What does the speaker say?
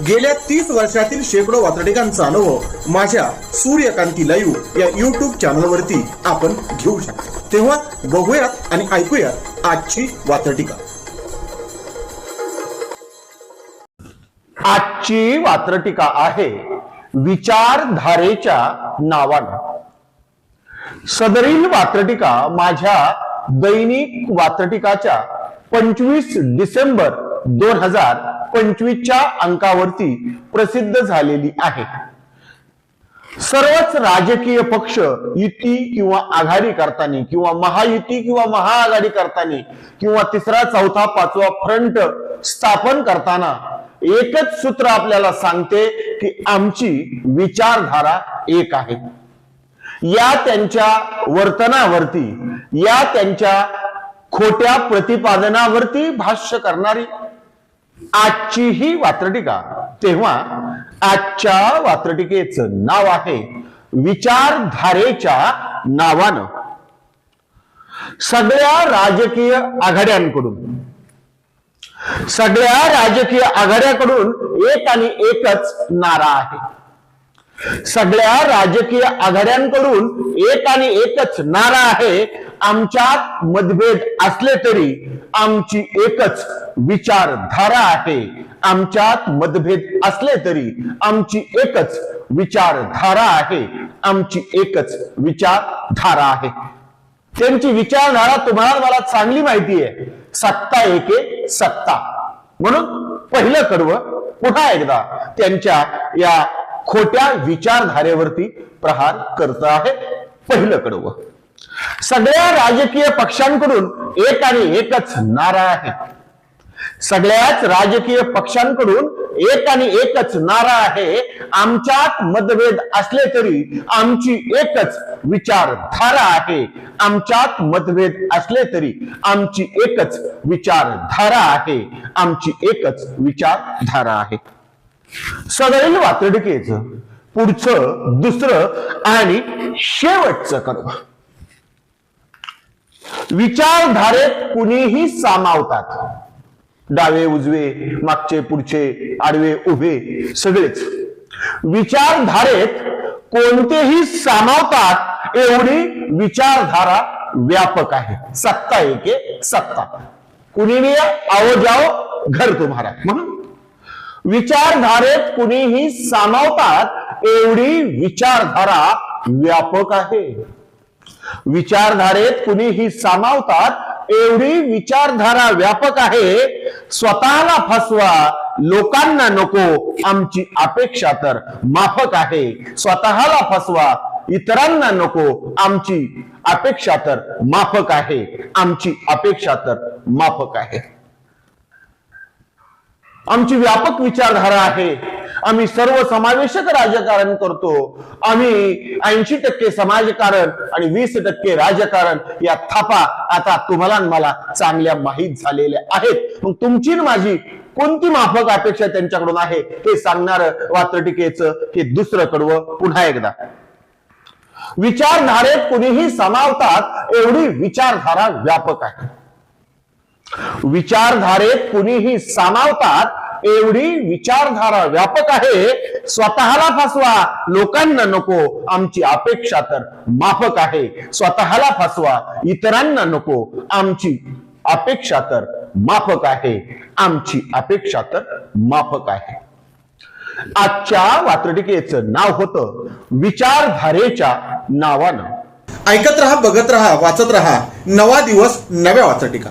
गेल्या तीस वर्षातील शेकडो वातडिकांचा अनुभव माझ्या सूर्यकांती लाईव्ह या युट्यूब चॅनलवरती आपण घेऊ शकतो. तेव्हा बघूयात आणि ऐकूयात आजची वातडिका आजची वात्रटिका आहे विचारधारेच्या नावानं. सदरील वात्रटिका माझ्या दैनिक वात्रटिकाच्या पंचवीस डिसेंबर दोन हजार पंचवीसच्या अंकावरती प्रसिद्ध झालेली आहे. सर्वच राजकीय पक्ष युती किंवा आघाडी करताना किंवा महायुती किंवा महाआघाडी करताना किंवा तिसरा चौथा पाचवा फ्रंट स्थापन करताना एकच सूत्र आपल्याला सांगते की आमची विचारधारा एक आहे. या त्यांच्या वर्तनावरती या त्यांच्या खोट्या प्रतिपादनावरती भाष्य करणारी आजची ही वात्रटिका. तेव्हा आजच्या वात्रटिकेचं नाव आहे विचारधारेच्या नावानं. सगळ्या राजकीय आघाड्यांकडून सगळ्या राजकीय आघाड्याकडून एक आणि एकच नारा आहे. सगळ्या राजकीय आघाड्यांकडून एक आणि एकच नारा आहे आमच्यात मतभेद असले तरी आमची एकच विचारधारा आहे. आमच्यात मतभेद असले तरी आमची एकच विचारधारा आहे. आमची एकच विचारधारा आहे. त्यांची विचारधारा तुम्हाला मला चांगली माहिती आहे. सत्ता एके सत्ता. म्हणून पहिलं कडव पुन्हा एकदा त्यांच्या या खोट्या विचारधारेवरती प्रहार करत आहे. पहिलं कडवं. सगळ्या राजकीय पक्षांकडून एक आणि एकच नारा आहे. सगळ्याच राजकीय पक्षांकडून एक आणि एकच नारा आहे. आमच्यात मतभेद असले तरी आमची एकच विचारधारा आहे. आमच्यात मतभेद असले तरी आमची एकच विचारधारा आहे. आमची एकच विचारधारा आहे. सदैल वातडकेच पुढचं दुसरं आणि शेवटचं कर्म विचारधारेत कुणीही सामावतात. डावे उजवे मागचे पुढचे आडवे उभे सगळेच. विचारधारेत कोणतेही सामावतात एवढी विचारधारा व्यापक आहे. सत्ता एके सत्ता. कुणी भी आओ जाओ घर तुम्हाला. म्हणून विचारधारेत कुणीही सामावतात एवढी विचारधारा व्यापक आहे. विचारधारेत कुणीही सामावतात एवढी विचारधारा व्यापक आहे स्वतःला फसवा लोकांना नको आमची अपेक्षा तर माफक आहे. स्वतःला फसवा इतरांना नको आमची अपेक्षा तर माफक आहे. आमची अपेक्षा तर माफक आहे. आमची व्यापक विचारधारा आहे. आम्ही सर्व समावेशक राजकारण करतो. आम्ही ऐंशी टक्के समाजकारण आणि वीस टक्के राजकारण या थापा आता तुम्हाला मला चांगल्या माहीत झालेल्या आहेत. मग तुमची माझी कोणती माफक अपेक्षा त्यांच्याकडून आहे? हे सांगणार वात्रटिकेचं हे दुसरं कडवं पुन्हा एकदा. विचारधारेत कुणीही समावतात एवढी विचारधारा व्यापक आहे. विचारधारेत कुणीही सामावतात एवढी विचारधारा व्यापक आहे. स्वतःला फसवा. लोकांना नको. आमची अपेक्षा तर माफक आहे. स्वतःला फसवा. इतरांना नको. आमची अपेक्षा तर माफक आहे. आमची अपेक्षा तर माफक आहे. आजच्या वात्रटिकेचं नाव होतं विचारधारेच्या नावानं. ऐकत रहा बघत रहा वाचत रहा. नवा दिवस नव्या वाचटिका